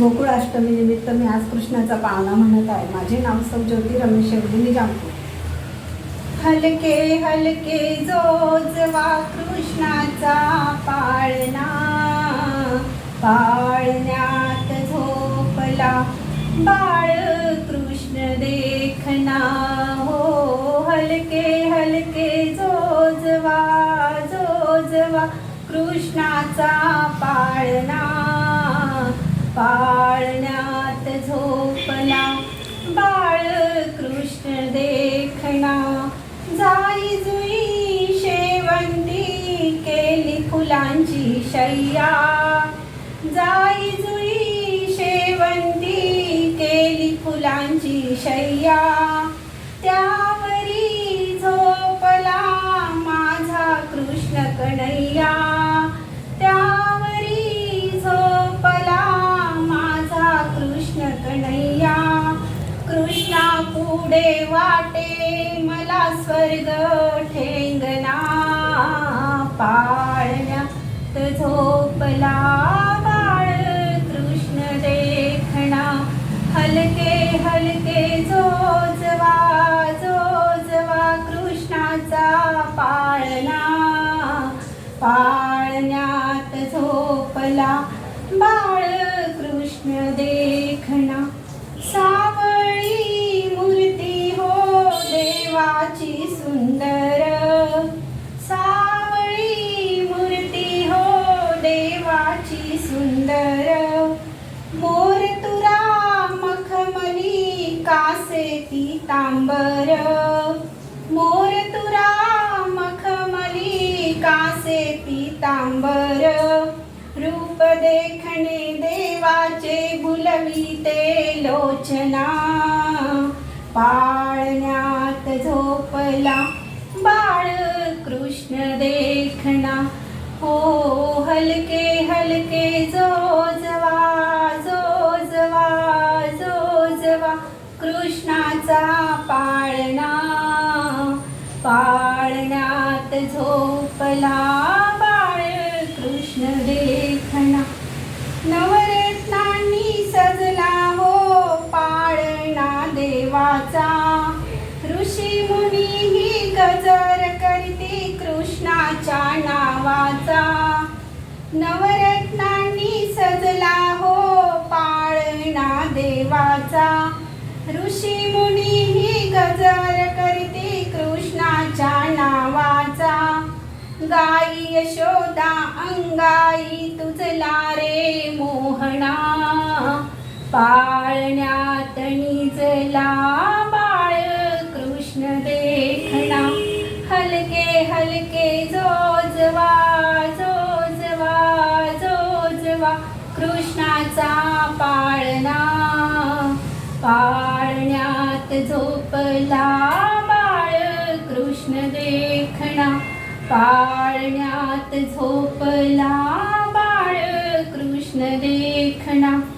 गोकुळाष्टमी निमित्त मी आज कृष्णाचा पाळणा म्हणत आहे. माझे नाव सौ ज्योती रमेश शेवडी जाणतो. हलके हलके जोजवा कृष्णाचा पाळणा. पाळण्यात झोपला. बाळ कृष्ण देखना. हो हलके हलके जोजवा जोजवा कृष्णाचा पाळणा. पाळण्यात झोपला बाळ कृष्ण देखना जाई जुई शेवंती केली फुलांची शय्या जाई जुई शेवंती केली फुलांची शय्या त्या पुढे वाटे मला स्वर्ग ठेंगना पाळण्यात झोपला बाळ कृष्ण देखणा. हलके हलके जोजवा जोजवा कृष्णाचा पाळणा. पाळण्यात झोपला बाळ कृष्ण देखणा. देवाची सुंदर सावळी मूर्ती हो देवाची सुंदर. मोर तुरा मखमली कासे ती तांबर. मोर तुरा मखमली कासे ती तांबर. रूप देखणे देवाचे बुलवी ते लोचना. पाळण्यात झोपला. बाळ कृष्ण देखना. हो हलके हलके जोजवा जोजवा जोजवा कृष्णाचा पाळणा पाळण्यात झोपला. देवाचा. ऋषी मुनी ही गजर करते कृष्णाच्या नावाचा. गाई यशोदा अंगाई तुझला रे मोहणा पाळण्यात निजला बाळ कृष्ण देखणा हलके हलके जो कृष्णाचा पाळणा. पाळण्यात झोपला बाळ कृष्ण देखणा. पाळण्यात झोपला बाळ कृष्ण देखणा.